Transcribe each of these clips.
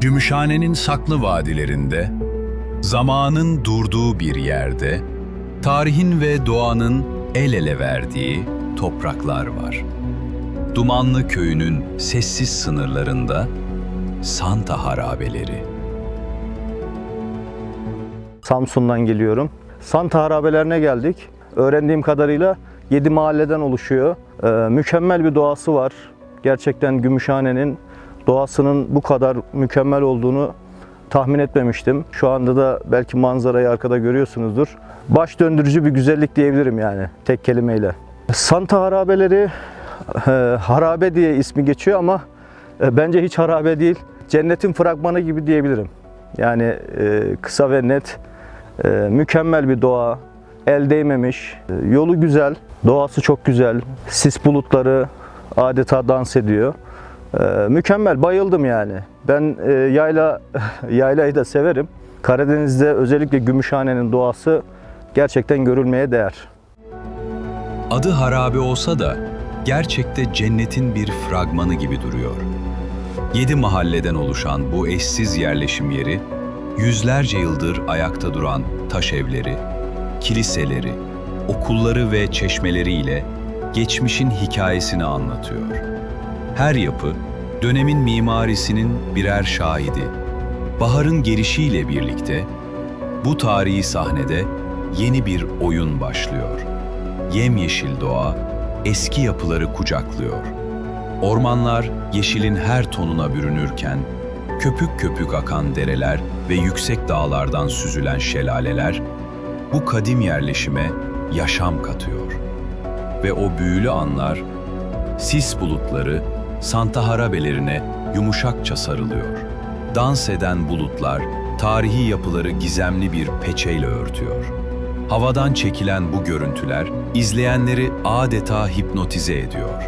Gümüşhane'nin saklı vadilerinde, zamanın durduğu bir yerde, tarihin ve doğanın el ele verdiği topraklar var. Dumanlı köyünün sessiz sınırlarında Santa harabeleri. Samsun'dan geliyorum. Santa harabelerine geldik. Öğrendiğim kadarıyla 7 mahalleden oluşuyor. Ee, mükemmel bir doğası var. Gerçekten Gümüşhane'nin doğasının bu kadar mükemmel olduğunu tahmin etmemiştim. Şu anda da belki manzarayı arkada görüyorsunuzdur. Baş döndürücü bir güzellik diyebilirim yani tek kelimeyle. Santa harabeleri e, harabe diye ismi geçiyor ama e, bence hiç harabe değil. Cennetin fragmanı gibi diyebilirim. Yani e, kısa ve net, e, mükemmel bir doğa, el değmemiş, e, yolu güzel, doğası çok güzel, sis bulutları adeta dans ediyor. E, mükemmel, bayıldım yani. Ben e, yayla yaylayı da severim. Karadeniz'de özellikle Gümüşhane'nin doğası gerçekten görülmeye değer. Adı harabe olsa da gerçekte cennetin bir fragmanı gibi duruyor. Yedi mahalleden oluşan bu eşsiz yerleşim yeri, yüzlerce yıldır ayakta duran taş evleri, kiliseleri, okulları ve çeşmeleriyle geçmişin hikayesini anlatıyor. Her yapı, dönemin mimarisinin birer şahidi. Baharın gelişiyle birlikte bu tarihi sahnede yeni bir oyun başlıyor. Yemyeşil doğa eski yapıları kucaklıyor. Ormanlar yeşilin her tonuna bürünürken, köpük köpük akan dereler ve yüksek dağlardan süzülen şelaleler bu kadim yerleşime yaşam katıyor. Ve o büyülü anlar sis bulutları Santa harabelerine yumuşakça sarılıyor. Dans eden bulutlar tarihi yapıları gizemli bir peçeyle örtüyor. Havadan çekilen bu görüntüler izleyenleri adeta hipnotize ediyor.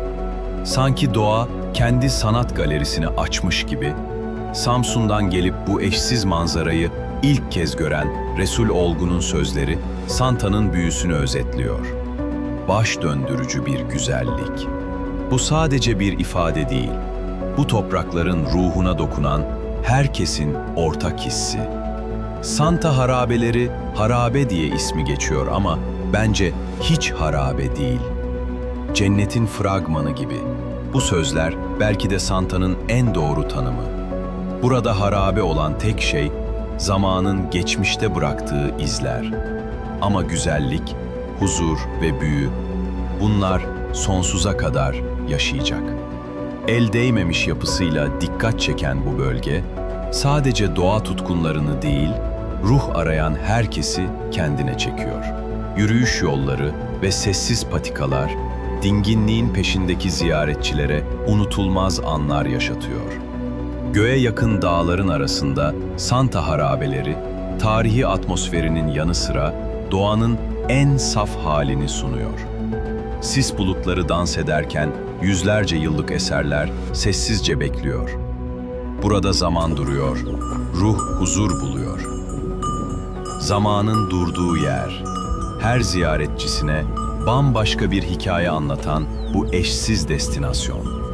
Sanki doğa kendi sanat galerisini açmış gibi Samsun'dan gelip bu eşsiz manzarayı ilk kez gören Resul Olgun'un sözleri Santa'nın büyüsünü özetliyor. Baş döndürücü bir güzellik. Bu sadece bir ifade değil. Bu toprakların ruhuna dokunan herkesin ortak hissi. Santa harabeleri harabe diye ismi geçiyor ama bence hiç harabe değil. Cennetin fragmanı gibi. Bu sözler belki de Santa'nın en doğru tanımı. Burada harabe olan tek şey zamanın geçmişte bıraktığı izler. Ama güzellik, huzur ve büyü bunlar sonsuza kadar yaşayacak. El değmemiş yapısıyla dikkat çeken bu bölge sadece doğa tutkunlarını değil, ruh arayan herkesi kendine çekiyor. Yürüyüş yolları ve sessiz patikalar dinginliğin peşindeki ziyaretçilere unutulmaz anlar yaşatıyor. Göğe yakın dağların arasında Santa harabeleri, tarihi atmosferinin yanı sıra doğanın en saf halini sunuyor. Sis bulutları dans ederken yüzlerce yıllık eserler sessizce bekliyor. Burada zaman duruyor, ruh huzur buluyor. Zamanın durduğu yer, her ziyaretçisine bambaşka bir hikaye anlatan bu eşsiz destinasyon.